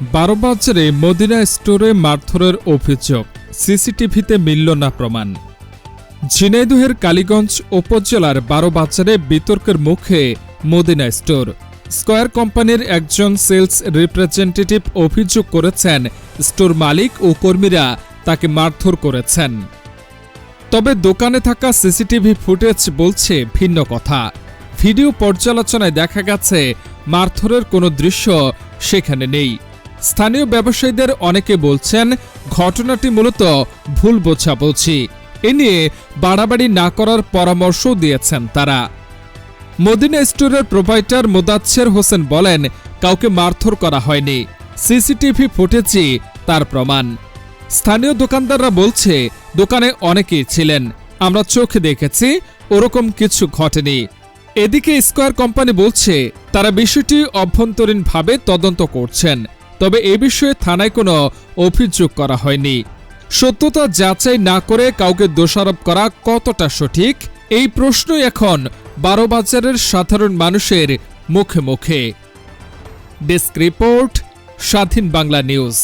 বারোবাজারে Medina স্টোরে মারধরের অভিযোগ। সিসিটিভিতে মিলল না প্রমাণ। ঝিনাইদহের কালীগঞ্জ উপজেলার বারোবাজারে বিতর্কের মুখে মদিনা স্টোর। স্কয়ার কোম্পানির একজন সেলস রিপ্রেজেন্টেটিভ অভিযোগ করেছেন, স্টোর মালিক ও কর্মীরা তাকে মারধর করেছেন। তবে দোকানে থাকা সিসিটিভি ফুটেজ বলছে ভিন্ন কথা। ভিডিও পর্যালোচনায় দেখা গেছে, মারধরের কোনো দৃশ্য সেখানে নেই। স্থানীয় ব্যবসায়ীদের অনেকে বলছেন, ঘটনাটি মূলত ভুল বোঝাবুঝি। এ নিয়ে বাড়াবাড়ি না করার পরামর্শ দিয়েছেন তারা। মদিনা স্টোরের প্রোভাইডার মোদাচ্ছের হোসেন বলেন, কাউকে মারধর করা হয়নি। সিসিটিভি ফুটেজই তার প্রমাণ। স্থানীয় দোকানদাররা বলছে, দোকানে অনেকেই ছিলেন। আমরা চোখে দেখেছি, ওরকম কিছু ঘটেনি। এদিকে স্কয়ার কোম্পানি বলছে, তারা বিষয়টি অভ্যন্তরীণভাবে তদন্ত করছেন। তবে এ বিষয়ে থানায় কোনো অভিযোগ করা হয়নি। সত্যতা যাচাই না করে কাউকে দোষারোপ করা কতটা সঠিক, এই প্রশ্নই এখন বারো বাজারের সাধারণ মানুষের মুখে মুখে। ডেস্ক রিপোর্ট, স্বাধীন বাংলা নিউজ।